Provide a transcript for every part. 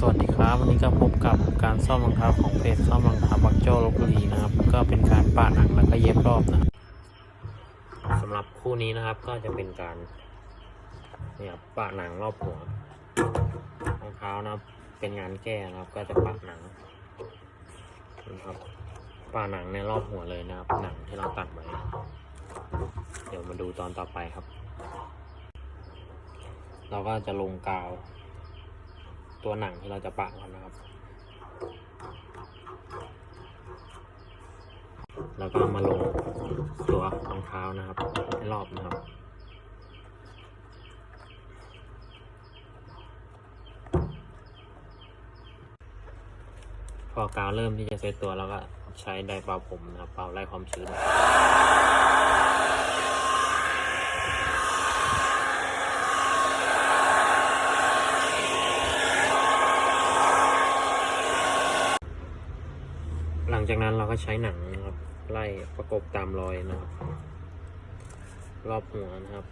สวัสดีครับ วันนี้ก็พบกับการซ่อมรองเท้าของเพจซ่อมรองเท้าบักโจ้ลบุรีนะครับ ก็เป็นการปะหนังแล้วก็เย็บรอบนะสำหรับคู่นี้นะครับก็จะเป็นการเนี่ยปะหนังรอบหัวรองเท้านะครับ เป็นงานแก้นะครับ ก็จะปะหนังนะครับปะหนังในรอบหัวเลยนะครับหนังที่เราตัดไว้เดี๋ยวมาดูตอนต่อไปครับ เราก็จะลงกาว ตัวหนังที่เราจะปะกันนะครับ แล้วก็มาลงตัวรองเท้านะครับให้รอบนะครับพอกาวเริ่มที่จะเซตตัวแล้วก็ใช้ไดเป่าผมนะครับเป่าไล่ความชื้น หลังจากนั้นเราก็ใช้หนังนะครับ ไล่ประกบตามรอยนะครับ รอบหัวนะครับ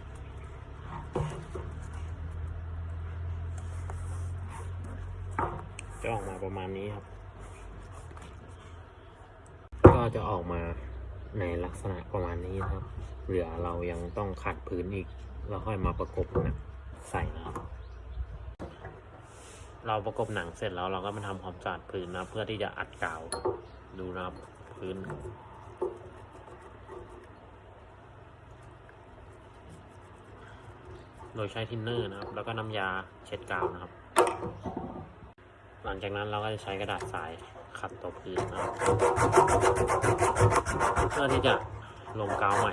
จะออกมาประมาณนี้ครับ ก็จะออกมาในลักษณะประมาณนี้นะครับ เหลือเรายังต้องขัดพื้นอีก เราค่อยมาประกบนังใส่นะครับ เราประกบหนังเสร็จแล้วเราก็มาทำความสะอาดพื้นนะเพื่อที่จะอัดกาวดูนะครับพื้น โดยใช้ทินเนอร์นะครับ แล้วก็น้ำยาเช็ดกาวนะครับ หลังจากนั้นเราก็จะใช้กระดาษทรายขัดตัวพื้นนะครับเพื่อที่จะลงกาวใหม่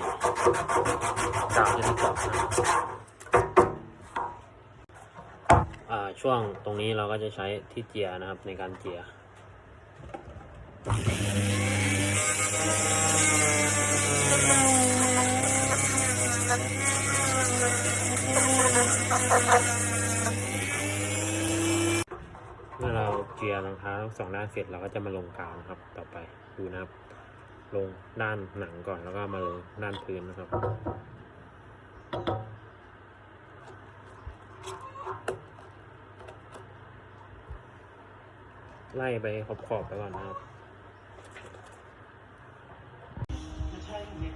กาวจะได้เกาะนะครับ ช่วงตรงนี้เราก็จะใช้ที่เจียนะครับในการเจียเมื่อเราเจียรองเท้าทั้งสองด้านเสร็จเราก็จะมาลงกาวนะครับ ต่อไปดูนะครับ ลงด้านหนังก่อนแล้วก็มาลงด้านพื้นนะครับ ไล่ไปขอบๆไปก่อนนะครับ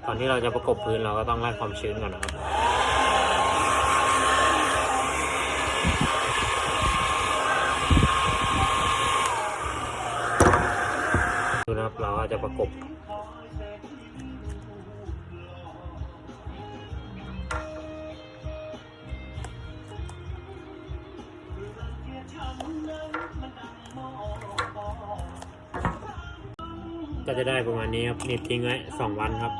ตอนที่เราจะประกบพื้นเราก็ต้องไล่ความชื้นก่อนนะครับดูนะครับเราก็จะประกบ ก็จะได้ประมาณนี้ครับนีบทิ้งไว้สองวันครับ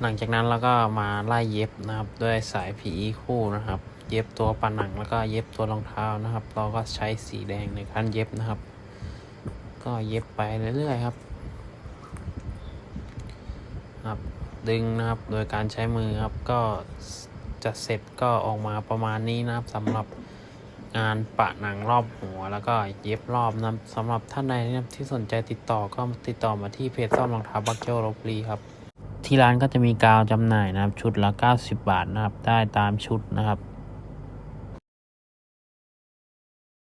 หลังจากนั้นเราก็มาไล่เย็บนะครับ ด้วยสายผีคู่นะครับ เย็บตัวปะหนังแล้วก็เย็บตัวรองเท้านะครับ เราก็ใช้สีแดงในการเย็บนะครับ ก็เย็บไปเรื่อยๆครับครับดึงนะครับโดยการใช้มือครับก็จะเสร็จก็ออกมาประมาณนี้นะครับสำหรับ งานปะหนังรอบหัว แล้วก็เย็บรอบนะครับสำหรับท่านใดนะครับที่สนใจติดต่อก็ติดต่อมาที่เพจซ่อมรองเท้าบักเจลลบบุรีครับ ที่ร้านก็จะมีกาวจำหน่ายนะครับชุดละ 90 บาทนะครับได้ตามชุดนะครับ